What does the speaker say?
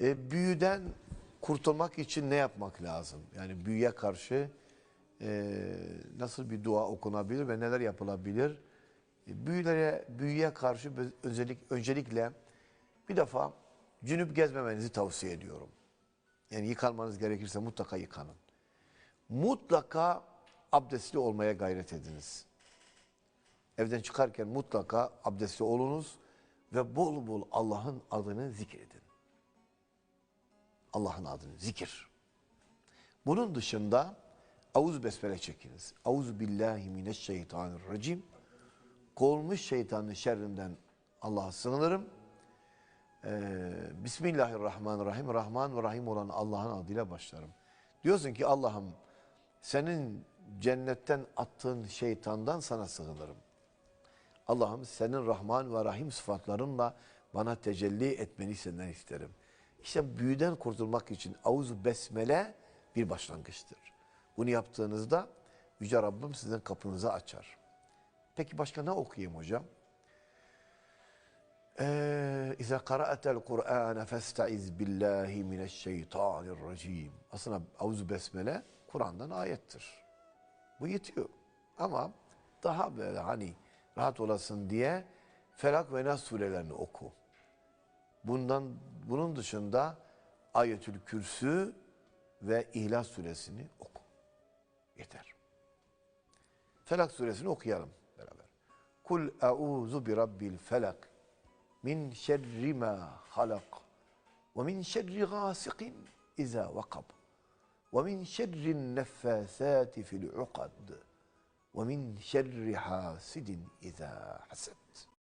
E, büyüden kurtulmak için ne yapmak lazım? Yani büyüye karşı e, nasıl bir dua okunabilir ve neler yapılabilir? E, büyülere, büyüye karşı özellik, öncelikle bir defa cünüp gezmemenizi tavsiye ediyorum. Yani yıkanmanız gerekirse mutlaka yıkanın. Mutlaka abdestli olmaya gayret ediniz. Evden çıkarken mutlaka abdestli olunuz ve bol bol Allah'ın adını zikredin. Allah'ın adını zikir. Bunun dışında avuz besmele çekiniz. Auzu billahi mineşşeytanirracim. Kovulmuş şeytanın şerrinden Allah'a sığınırım. Ee, Bismillahirrahmanirrahim. Rahman ve Rahim olan Allah'ın adıyla başlarım. Diyorsun ki Allah'ım senin cennetten attığın şeytandan sana sığınırım. Allah'ım senin Rahman ve Rahim sıfatlarınla bana tecelli etmeni senden isterim. İşte büyüden kurtulmak için Auzu Besmele bir başlangıçtır. Bunu yaptığınızda Yüce Rabbim sizin kapınızı açar. Peki başka ne okuyayım hocam? Ee, İza qara'atel Kur'ane festaiz billahi mineşşeytanirracim. Aslında Auzu Besmele Kur'an'dan ayettir. Bu yetiyor. Ama daha böyle hani rahat olasın diye Felak ve Nas surelerini oku. Bundan bunun dışında Ayetül Kürsü ve İhlas suresini oku. Yeter. Felak suresini okuyalım beraber. Kul a'udhu bi rabbil felak min şerri ma halak ve min şerri gasikin iza vakab ve min şerri neffasati fil uqad ve min şerri hasidin iza hased.